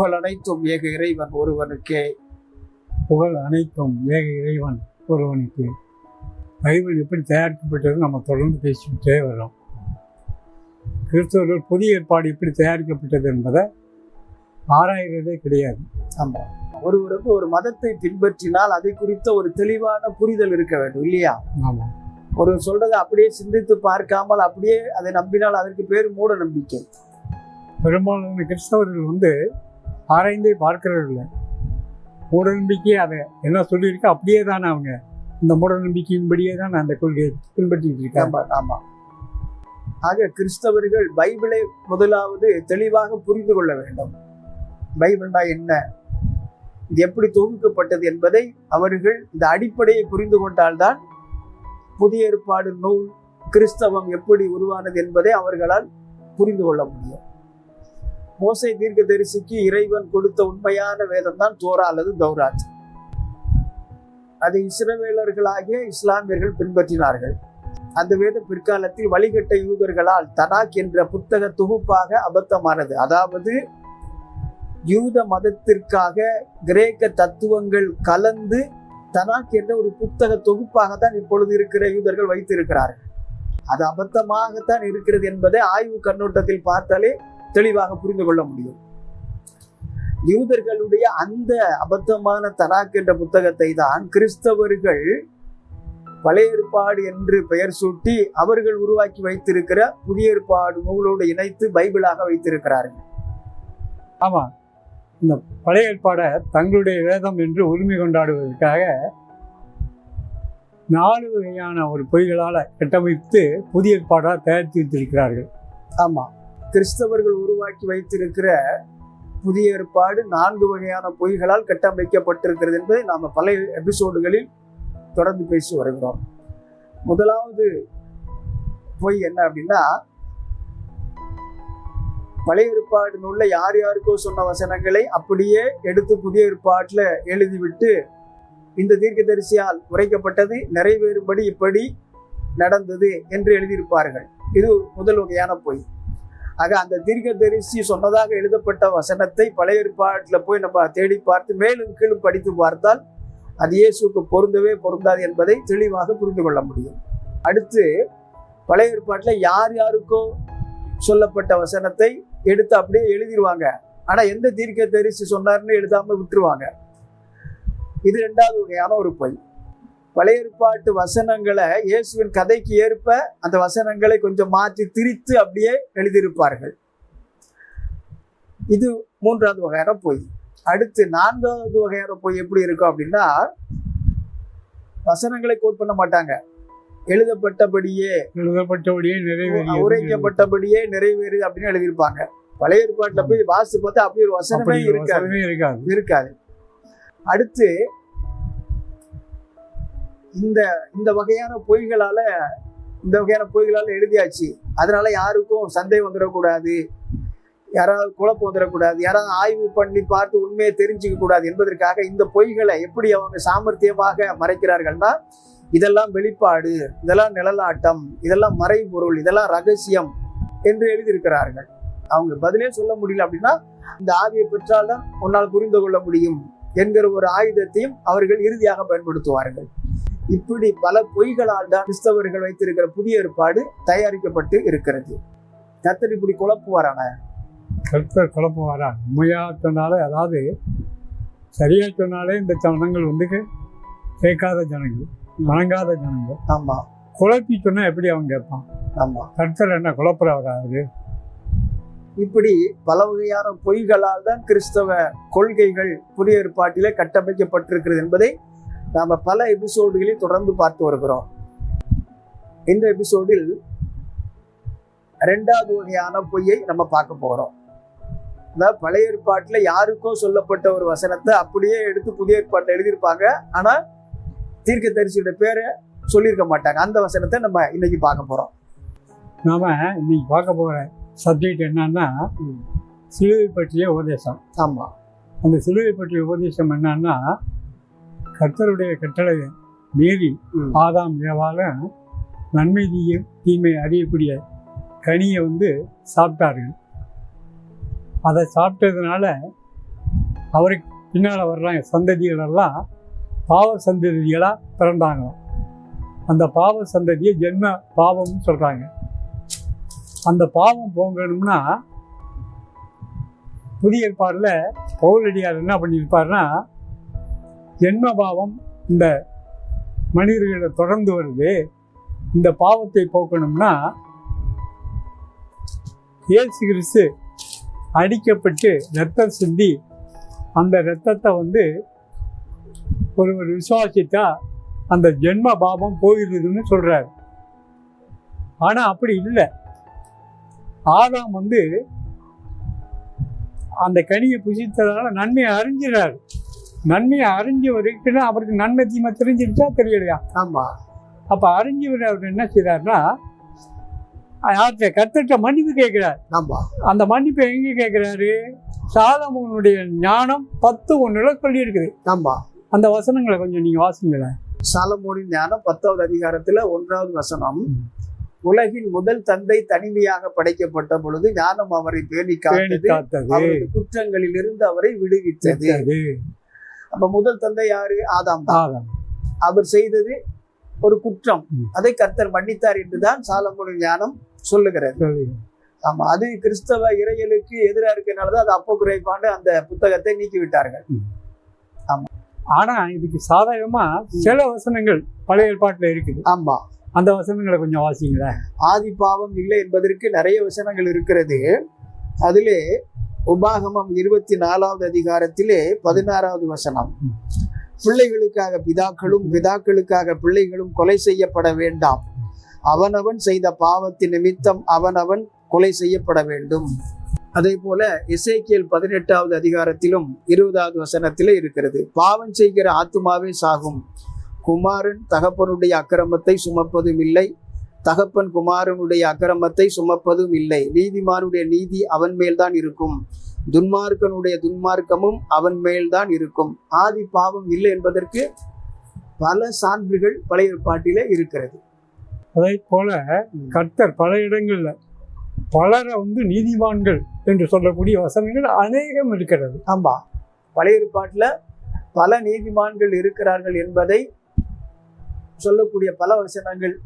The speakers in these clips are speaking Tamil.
புகழ் அனைத்தும் ஏக இறைவன் ஒருவனுக்கே. புகழ் அனைத்தும் ஏக இறைவன் ஒருவனுக்கு. பைபிள் எப்படி தயாரிக்கப்பட்டது நம்ம தொடர்ந்து பேசிக்கிட்டே வரோம். கிறிஸ்தவர்கள் புதிய ஏற்பாடு எப்படி தயாரிக்கப்பட்டது என்பதை ஆராய்கிறதே கிடையாது. ஆமா. ஒருவருக்கு ஒரு மதத்தை பின்பற்றினால் அதை குறித்த ஒரு தெளிவான புரிதல் இருக்க வேண்டும் இல்லையா? ஆமாம் ஒரு சொல்றதை அப்படியே சிந்தித்து பார்க்காமல் அப்படியே அதை நம்பினால் அதற்கு பேர் மூட நம்பிக்கை. பெரும்பாலான கிறிஸ்தவர்கள் வந்து ஆராய்ந்தே பார்க்கறதில்ல. மூட நம்பிக்கை அதை என்ன சொல்லியிருக்கு? அப்படியே தானே அவங்க. இந்த மூட நம்பிக்கையின்படியே தான் அந்த கொள்கையை பின்பற்றிட்டு இருக்காங்க ஆமாம் ஆக கிறிஸ்தவர்கள் பைபிளை முதலாவது தெளிவாக புரிந்து கொள்ள வேண்டும். பைபிள்னா என்ன? இது எப்படி தொகுக்கப்பட்டது என்பதை அவர்கள் இந்த அடிப்படையை புரிந்து கொண்டால்தான் புதிய ஏற்பாடு நூல் கிறிஸ்தவம் எப்படி உருவானது என்பதை அவர்களால் புரிந்து கொள்ள முடியும். மோசை தீர்க்கதரிசிக்கு இறைவன் கொடுத்த உண்மையான வேதம் தான் தோரா அல்லது தௌராஜ் அதை இஸ்ரவேலர்களாகிய இஸ்லாமியர்கள் பின்பற்றினார்கள். அந்த வேதம் பிற்காலத்தில் வழிகட்ட யூதர்களால் தனாக் என்ற புத்தக தொகுப்பாக அபத்தமானது. அதாவது யூத மதத்திற்காக கிரேக்க தத்துவங்கள் கலந்து தனாக் என்ற ஒரு புத்தக தொகுப்பாக தான் இப்பொழுது இருக்கிற யூதர்கள் வைத்திருக்கிறார்கள். அது அபத்தமாகத்தான் இருக்கிறது என்பதை ஆய்வு கண்ணோட்டத்தில் பார்த்தாலே தெளிவாக புரிந்து கொள்ள முடியும். யூதர்களுடைய அந்த அபத்தமான தனாக் என்ற புத்தகத்தை தான் கிறிஸ்தவர்கள் பழைய ஏற்பாடு என்று பெயர் சூட்டி அவர்கள் உருவாக்கி வைத்திருக்கிற புதிய ஏற்பாடு நூலோடு இணைத்து பைபிளாக வைத்திருக்கிறார்கள். ஆமாம் இந்த பழைய ஏற்பாடை தங்களுடைய வேதம் என்று உரிமை கொண்டாடுவதற்காக நாலு வகையான ஒரு பொய்களால் கட்டமைத்து புதிய ஏற்பாடாக தயாரித்து வைத்திருக்கிறார்கள். ஆமா. கிறிஸ்தவர்கள் உருவாக்கி வைத்திருக்கிற புதிய ஏற்பாடு நான்கு வகையான பொய்களால் கட்டமைக்கப்பட்டிருக்கிறது என்பதை நாம் பல எபிசோடுகளில் தொடர்ந்து பேசி வருகிறோம். முதலாவது பொய் என்ன அப்படின்னா பழைய ஏற்பாடு நூல்ல யார் யாருக்கோ சொன்ன வசனங்களை அப்படியே எடுத்து புதிய ஏற்பாட்டில் எழுதிவிட்டு இந்த தீர்க்கதரிசியால் உரைக்கப்பட்டது நிறைவேறும்படி இப்படி நடந்தது என்று எழுதியிருப்பார்கள். இது முதல் வகையான பொய். ஆக அந்த தீர்க்க தரிசி சொன்னதாக எழுதப்பட்ட வசனத்தை பழைய ஏற்பாட்டில் போய் நம்ம தேடி பார்த்து மேலும் கீழும் படித்து பார்த்தால் அது இயேசுக்கு பொருந்தவே பொருந்தாது என்பதை தெளிவாக புரிந்து கொள்ள முடியும். அடுத்து பழைய ஏற்பாட்டில் யார் யாருக்கோ சொல்லப்பட்ட வசனத்தை எடுத்து அப்படியே எழுதிடுவாங்க ஆனால் எந்த தீர்க்க தரிசி சொன்னார்னு எழுதாமல் விட்டுருவாங்க. இது ரெண்டாவது வகையான ஒரு பொய். பழைய ஏற்பாட்டு வசனங்களை இயேசுவின் கதைக்கு ஏற்ப அந்த வசனங்களை கொஞ்சம் மாற்றி திரித்து அப்படியே எழுதியிருப்பார்கள். இது மூன்றாவது வகையான பொய். அடுத்து நான்காவது வகையான பொய் எப்படி இருக்கும் அப்படின்னா வசனங்களை கோட் பண்ண மாட்டாங்க. எழுதப்பட்டபடியே எழுதப்பட்டபடியே நிறைவேறியது. உரைக்கப்பட்டபடியே நிறைவேறுது அப்படின்னு எழுதியிருப்பாங்க. பழைய ஏற்பாட்டுல போய் வாசித்து பார்த்தா அப்படி ஒரு வசனமே இருக்காது. இருக்காது. அடுத்து இந்த இந்த வகையான பொய்களால இந்த வகையான பொய்களால எழுதியாச்சு. அதனால யாருக்கும் சந்தேகம் வந்துடக்கூடாது. யாராவது குழப்பம் வந்துடக்கூடாது. யாராவது ஆய்வு பண்ணி பார்த்து உண்மையை தெரிஞ்சுக்க கூடாது என்பதற்காக இந்த பொய்களை எப்படி அவங்க சாமர்த்தியமாக மறைக்கிறார்கள்னா இதெல்லாம் வெளிப்பாடு இதெல்லாம் நிழலாட்டம் இதெல்லாம் மறைபொருள் இதெல்லாம் ரகசியம் என்று எழுதியிருக்கிறார்கள். அவங்க பதிலே சொல்ல முடியல அப்படின்னா இந்த ஆவியை பெற்றால்தான் உன்னால் புரிந்து கொள்ள முடியும் என்கிற ஒரு ஆயுதத்தையும் அவர்கள் இறுதியாக பயன்படுத்துவார்கள். இப்படி பல பொய்களால் தான் கிறிஸ்தவர்கள் வைத்திருக்கிற புதிய ஏற்பாடு தயாரிக்கப்பட்டு இருக்கிறது. கத்தர் இப்படி குழப்புவாரான? கருத்தர் குழப்பம் உண்மையா சொன்னாலே அதாவது சரியா சொன்னாலே இந்த ஜனங்கள் வந்து கேட்காத ஜனங்கள் வணங்காத ஜனங்கள். ஆமா. குழப்பி சொன்னா எப்படி அவன் கேட்பான்? ஆமா. கருத்தர் என்ன குழப்பறவராது இப்படி பல வகையான பொய்களால் தான் கிறிஸ்தவ கொள்கைகள் புதிய ஏற்பாட்டிலே கட்டமைக்கப்பட்டிருக்கிறது என்பதை நாம பல எபிசோடுகளில் தொடர்ந்து பார்த்து வருகிறோம். இந்த எபிசோடில் ரெண்டாவது வகையான பொய்யை நம்ம பார்க்க போறோம். அதாவது பழைய ஏற்பாட்டுல யாருக்கோ சொல்லப்பட்ட ஒரு வசனத்தை அப்படியே எடுத்து புதிய ஏற்பாட்டில் எழுதியிருப்பாங்க. ஆனா தீர்க்கதரிசியோட பேரை சொல்லியிருக்க மாட்டாங்க. அந்த வசனத்தை நம்ம இன்னைக்கு பார்க்க போறோம். நாம இன்னைக்கு பார்க்க போகிற சப்ஜெக்ட் என்னன்னா சிலுவை பற்றிய உபதேசம். ஆமா. அந்த சிலுவை பற்றிய உபதேசம் என்னன்னா கர்த்தருடைய கட்டளையை மீறி. ஆதாம் ஏவால நன்மை தீயும் தீமை அறியக்கூடிய கனியை வந்து சாப்பிட்டார்கள். அதை சாப்பிட்டதுனால அவருக்கு பின்னால் வர்றாங்க சந்ததிகள் எல்லாம் பாவ சந்ததிகளாக பிறந்தாங்களாம் அந்த பாவ சந்ததியை ஜென்ம பாவம்னு சொல்கிறாங்க அந்த பாவம் போகணும்னா புதிய ஏற்பாடில் பவுலடியார் என்ன பண்ணியிருப்பாருன்னா ஜென்ம பாவம் இந்த மனிதர்களை தொடர்ந்து வருது. இந்த பாவத்தை போக்கணும்னா ஏசு கிறிஸ்து அடிக்கப்பட்டு ரத்தம் சிந்தி அந்த ரத்தத்தை வந்து ஒருவர் விசுவாசித்தா அந்த ஜென்ம பாவம் போயிடுதுன்னு சொல்கிறார் ஆனால் அப்படி இல்லை. ஆதாம் வந்து அந்த கனியை புசித்ததால் நன்மையை அறிஞ்சிறாரு. நன்மையை அறிஞ்ச வரைக்கும் அவருக்கு நன்மை தீமை தெரிஞ்சிருச்சா தெரியலையா? ஆமா. அப்ப அறிஞ்சவர் அவர் என்ன செய்றாருன்னா யார்கிட்ட கத்திட்ட மன்னிப்பு கேட்கிறார். ஆமா. அந்த மன்னிப்பை எங்க கேட்கிறாரு? சாலமோனுடைய ஞானம் பத்து ஒண்ணுல சொல்லி இருக்குது ஆமா. அந்த வசனங்களை கொஞ்சம் நீங்க வாசிங்களேன். சாலமோனின் ஞானம் பத்தாவது அதிகாரத்துல ஒன்றாவது வசனம். உலகின் முதல் தந்தை தனிமையாக படைக்கப்பட்ட பொழுது ஞானம் அவரை பேணி காத்தது. அவரது குற்றங்களில் இருந்து அவரை விடுவித்தது. அப்ப முதல் தந்தை யாரு? ஆதாம் தான். அவர் செய்தது ஒரு குற்றம். அதை கர்த்தர் மன்னித்தார் என்றுதான் சாலமோனின் ஞானம் சொல்லுகிறது. ஆமா அது கிறிஸ்தவ இறையலுக்கு எதிராக இருக்கனாலதான் அது அப்போ குறைபாண்டு அந்த புத்தகத்தை நீக்கி விட்டார்கள் ஆனா இதுக்கு சாதகமா சில வசனங்கள் பழைய ஏற்பாட்டுல இருக்குது. ஆமா. அந்த வசனங்களை கொஞ்சம் வாசிங்களேன். ஆதி பாவம் இல்லை என்பதற்கு நிறைய வசனங்கள் இருக்கிறது. அதிலே உபாகமம் இருபத்தி நாலாவது அதிகாரத்திலே பதினாறாவது வசனம். பிள்ளைகளுக்காக பிதாக்களும் பிதாக்களுக்காக பிள்ளைகளும் கொலை செய்யப்பட வேண்டாம். அவனவன் செய்த பாவத்தின் நிமித்தம் அவனவன் கொலை செய்யப்பட வேண்டும். அதே போல இசைக்கியல் பதினெட்டாவது அதிகாரத்திலும் இருபதாவது வசனத்திலே இருக்கிறது. பாவம் செய்கிற ஆத்துமாவே சாகும். குமாரன் தகப்பனுடைய அக்கிரமத்தை சுமப்பதும் இல்லை. தகப்பன் குமாரனுடைய அக்கிரமத்தை சுமப்பதும் இல்லை. நீதிமானுடைய நீதி அவன் மேல்தான் இருக்கும். துன்மார்க்கனுடைய துன்மார்க்கமும் அவன் மேல்தான் இருக்கும். ஆதி பாவம் இல்லை என்பதற்கு பல சான்றுகள் பழைய ஏற்பாட்டிலே இருக்கிறது. அதே போல கர்த்தர் பல இடங்கள்ல பலரை வந்து நீதிமான்கள் என்று சொல்லக்கூடிய வசனங்கள் அநேகம் இருக்கிறது. ஆமா. பழைய ஏற்பாட்டுல பல நீதிமான்கள் இருக்கிறார்கள் என்பதை சொல்லக்கூடிய பல வசனங்கள்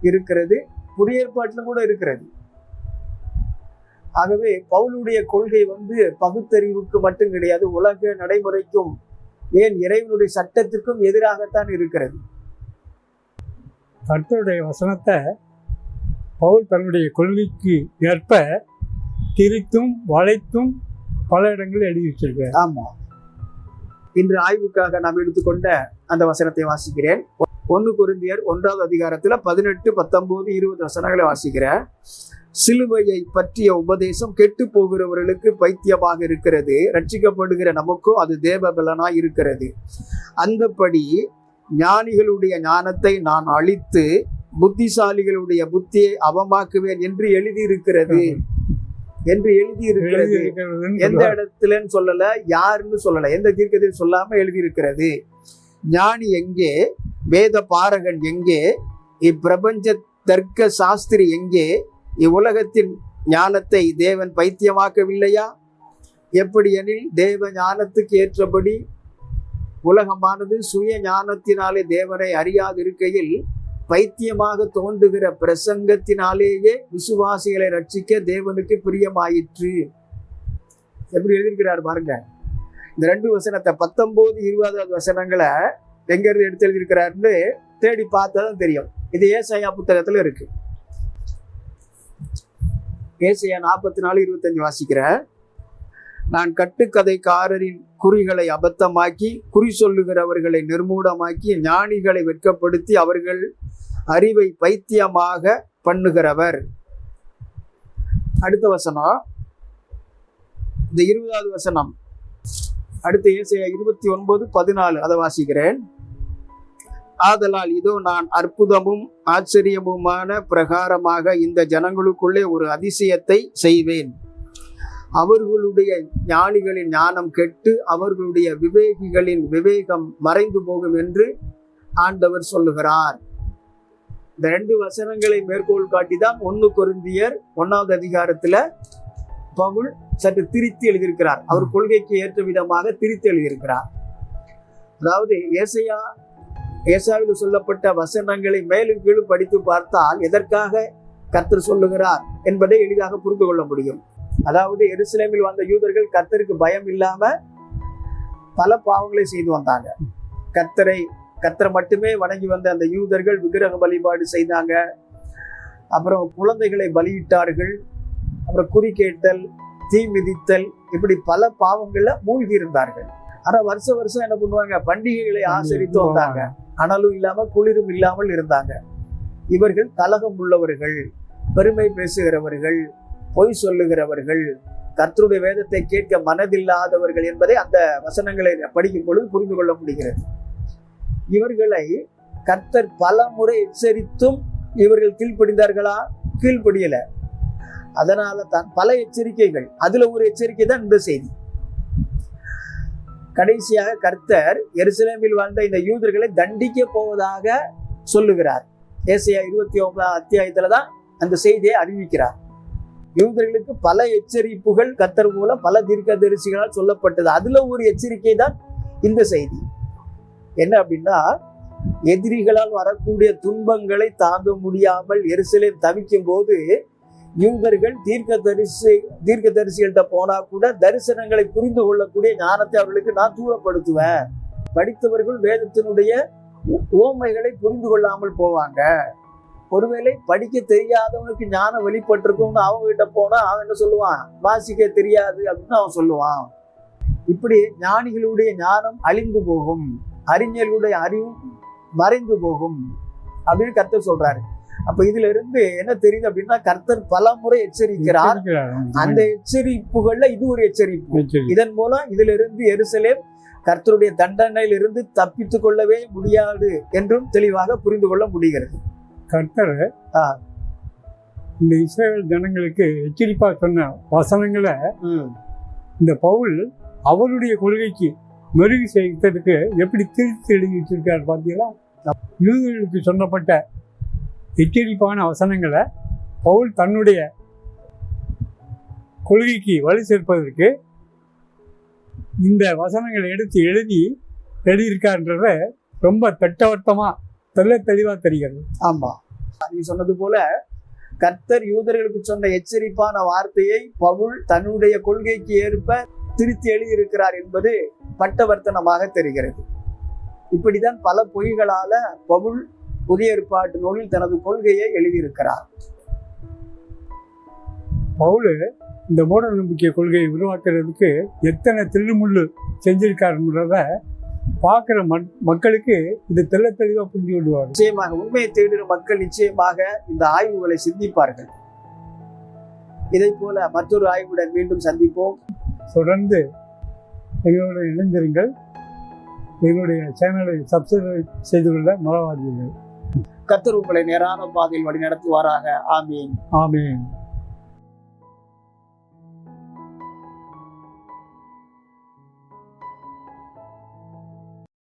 இருக்கிறது புதிய ஏற்பாட்டில கூட இருக்கிறது. ஆகவே பவுலுடைய கொள்கை வந்து பகுத்தறிவுக்கு மட்டும் கிடையாது உலக நடைமுறைக்கும் ஏன் இறைவனுடைய சட்டத்திற்கும் எதிராகத்தான் இருக்கிறது. கர்த்தருடைய வசனத்தை பவுல் தன்னுடைய கொள்கைக்கு ஏற்ப திரித்தும் வளைத்தும் பல இடங்களில் எழுதி வச்சிருக்கார் ஆமா. இன்று ஆய்வுக்காக நாம் எடுத்துக்கொண்ட அந்த வசனத்தை வாசிக்கிறேன். ஒன்னு குருந்தியர் ஒன்றாவது அதிகாரத்துல பதினெட்டு பத்தொன்பது இருபது வசனங்களை வாசிக்கிறேன் சிலுவையை பற்றிய உபதேசம் கெட்டு போகிறவர்களுக்கு பைத்தியமாக இருக்கிறது. ரட்சிக்கப்படுகிற நமக்கும் அது தேவபலனா இருக்கிறது. அந்தபடி ஞானிகளுடைய ஞானத்தை நான் அழித்து புத்திசாலிகளுடைய புத்தியை அவமாக்குவேன் என்று எழுதியிருக்கிறது. என்று எழுதியிருக்கிறது. எந்த. இடத்துலன்னு சொல்லல யாருன்னு சொல்லல. எந்த தீர்க்கத்தையும் சொல்லாம எழுதியிருக்கிறது. ஞானி எங்கே? வேத பாரகன் எங்கே? இப்பிரபஞ்ச தர்க்க சாஸ்திரி எங்கே? இவ்வுலகத்தின் ஞானத்தை தேவன் பைத்தியமாக்கவில்லையா? எப்படி எனில் தேவ ஞானத்துக்கு ஏற்றபடி உலகமானது சுய ஞானத்தினாலே தேவனை அறியாதிருக்கையில் பைத்தியமாக தோன்றுகிற பிரசங்கத்தினாலேயே விசுவாசிகளை ரட்சிக்க தேவனுக்கு பிரியமாயிற்று. எப்படி எழுதியிருக்கிறார் பாருங்க. இந்த ரெண்டு வசனத்தை பத்தொன்பது இருபதாவது வசனங்களை எங்க இருந்து எடுத்து எழுதியிருக்கிறாருன்னு தேடி பார்த்ததான் தெரியும். இது ஏசையா புத்தகத்துல இருக்கு. ஏசையா நாற்பத்தி நாலு இருபத்தஞ்சு வாசிக்கிறேன். நான் கட்டுக்கதைக்காரரின் குறிகளை அபத்தமாக்கி குறி சொல்லுகிறவர்களை நிர்மூடமாக்கி ஞானிகளை வெட்கப்படுத்தி அவர்கள் அறிவை பைத்தியமாக பண்ணுகிறவர். அடுத்த வசனம். இந்த இருபதாவது வசனம். அடுத்த ஏசையா இருபத்தி ஒன்பது பதினாலு அதை வாசிக்கிறேன். ஆதலால் இதோ நான் அற்புதமும் ஆச்சரியமுமான பிரகாரமாக இந்த ஜனங்களுக்குள்ளே ஒரு அதிசயத்தை செய்வேன். அவர்களுடைய ஞானிகளின் ஞானம் கெட்டு அவர்களுடைய விவேகிகளின் விவேகம் மறைந்து போகும் என்று ஆண்டவர் சொல்லுகிறார். இந்த ரெண்டு வசனங்களை மேற்கோள் காட்டி தான் ஒன்னு குருந்தியர் ஒன்னாவது அதிகாரத்துல பவுல் சற்று திரித்து எழுதியிருக்கிறார். அவர் கொள்கைக்கு ஏற்ற விதமாக திரித்து எழுதியிருக்கிறார். அதாவது ஏசையா ஏசாவில் சொல்லப்பட்ட வசனங்களை மேலும் கீழும் படித்து பார்த்தால் எதற்காக கர்த்தர் சொல்லுகிறார் என்பதை எளிதாக புரிந்து கொள்ள முடியும். அதாவது எருசலேமில் வந்த யூதர்கள் கர்த்தருக்கு பயம் இல்லாம பல பாவங்களை செய்து வந்தாங்க. கர்த்தரை கர்த்தரை மட்டுமே வணங்கி வந்த அந்த யூதர்கள் விக்கிரக வழிபாடு செய்தாங்க. அப்புறம் குழந்தைகளை பலியிட்டார்கள். அப்புறம் குறி கேட்டல் தீ மிதித்தல் இப்படி பல பாவங்கள்ல மூழ்கி இருந்தார்கள் ஆனா வருஷ வருஷம் என்ன பண்ணுவாங்க? பண்டிகைகளை ஆசரித்து வந்தாங்க. அனலும் இல்லாமல் குளிரும் இல்லாமல் இருந்தாங்க. இவர்கள் கலகம் உள்ளவர்கள் பெருமை பேசுகிறவர்கள் பொய் சொல்லுகிறவர்கள் கர்த்தருடைய வேதத்தை கேட்க மனதில்லாதவர்கள் என்பதை அந்த வசனங்களை படிக்கும் பொழுது புரிந்து கொள்ள முடிகிறது. இவர்களை கர்த்தர் பல முறை எச்சரித்தும் இவர்கள் கீழ்ப்படிந்தார்களா? கீழ்ப்படியல. அதனால தான் பல எச்சரிக்கைகள். அதுல ஒரு எச்சரிக்கை தான் இந்த செய்தி. கடைசியாக கர்த்தர் எருசலேமில் வாழ்ந்த இந்த யூதர்களை தண்டிக்க போவதாக சொல்லுகிறார். ஏசியா இருபத்தி ஒன்பதாம் அத்தியாயத்துல தான் அந்த செய்தியை அறிவிக்கிறார். யூதர்களுக்கு பல எச்சரிப்புகள் கர்த்தர் மூலம் பல தீர்க்கதரிசிகளால் சொல்லப்பட்டது. அதுல ஒரு எச்சரிக்கை தான் இந்த செய்தி. என்ன அப்படின்னா எதிரிகளால் வரக்கூடிய துன்பங்களை தாங்க முடியாமல் எருசலேம் தவிக்கும் போது இவர்கள் தீர்க்க தரிசி தீர்க்க தரிசிகள்கிட்ட போனா கூட தரிசனங்களை புரிந்து கொள்ளக்கூடிய ஞானத்தை அவர்களுக்கு நான் தூரப்படுத்துவேன். படித்தவர்கள் வேதத்தினுடைய ஓமைகளை புரிந்து கொள்ளாமல் போவாங்க. ஒருவேளை படிக்க தெரியாதவனுக்கு ஞானம் வெளிப்பட்டிருக்கும்னு அவங்க கிட்ட போனா அவன் என்ன சொல்லுவான்? வாசிக்க தெரியாது அப்படின்னு அவன் சொல்லுவான். இப்படி ஞானிகளுடைய ஞானம் அழிந்து போகும். அறிஞர்களுடைய அறிவும் மறைந்து போகும் அப்படின்னு கருத்து சொல்றாரு. அப்ப இதுல இருந்து என்ன தெரியுது அப்படின்னா கர்த்தர் பல முறை எச்சரிக்கிறார். அந்த எச்சரிப்புகள்ல இது ஒரு எச்சரிப்பு. இதன் மூலம் இதுல இருந்து எருசலேம் கர்த்தருடைய தண்டனையில் இருந்து கொள்ளவே முடியாது என்றும் தெளிவாக புரிந்து கொள்ள முடிகிறது. கர்த்தர். இந்த இஸ்ரேல் ஜனங்களுக்கு எச்சரிப்பா சொன்ன வசனங்களை இந்த பவுல் அவருடைய கொள்கைக்கு மெருகு செய்ததுக்கு எப்படி திருத்தி எழுதி வச்சிருக்காரு பார்த்தீங்களா யூதர்களுக்கு சொன்னப்பட்ட எச்சரிப்பான வசனங்களை பவுல் தன்னுடைய கொள்கைக்கு வலு சேர்ப்பதற்கு இந்த வசனங்களை எடுத்து எழுதி எழுதியிருக்கார்ன்றத ரொம்ப திட்டவட்டமாக தெல்ல தெளிவாக தெரிகிறது. ஆமாம் நீ சொன்னது போல கர்த்தர் யூதர்களுக்கு சொன்ன எச்சரிப்பான வார்த்தையை பவுல் தன்னுடைய கொள்கைக்கு ஏற்ப திருத்தி எழுதியிருக்கிறார் என்பது பட்டவர்த்தனமாக தெரிகிறது. இப்படிதான் பல பொய்களால பவுல் புதிய ஏற்பாட்டு நூலில் தனது கொள்கையை எழுதியிருக்கிறார். பவுல் இந்த மூட நம்பிக்கை கொள்கையை உருவாக்குறதுக்கு எத்தனை தில்லுமுள்ளு செஞ்சிருக்காருன்றத பார்க்குற மக் மக்களுக்கு இது தெள்ள தெளிவாக புரிஞ்சு கொள்வார். நிச்சயமாக உண்மையை தேடுகிற மக்கள் நிச்சயமாக இந்த ஆய்வுகளை சிந்திப்பார்கள். இதை போல மற்றொரு ஆய்வுடன் மீண்டும் சந்திப்போம். தொடர்ந்து எங்களோட இணைந்திருங்கள். எங்களுடைய சேனலை சப்ஸ்கிரைப் செய்து கொள்ள மறவாதீர்கள். கத்தர் உங்களை நேரான பாதையில் வழி நடத்துவாராக ஆமீன்.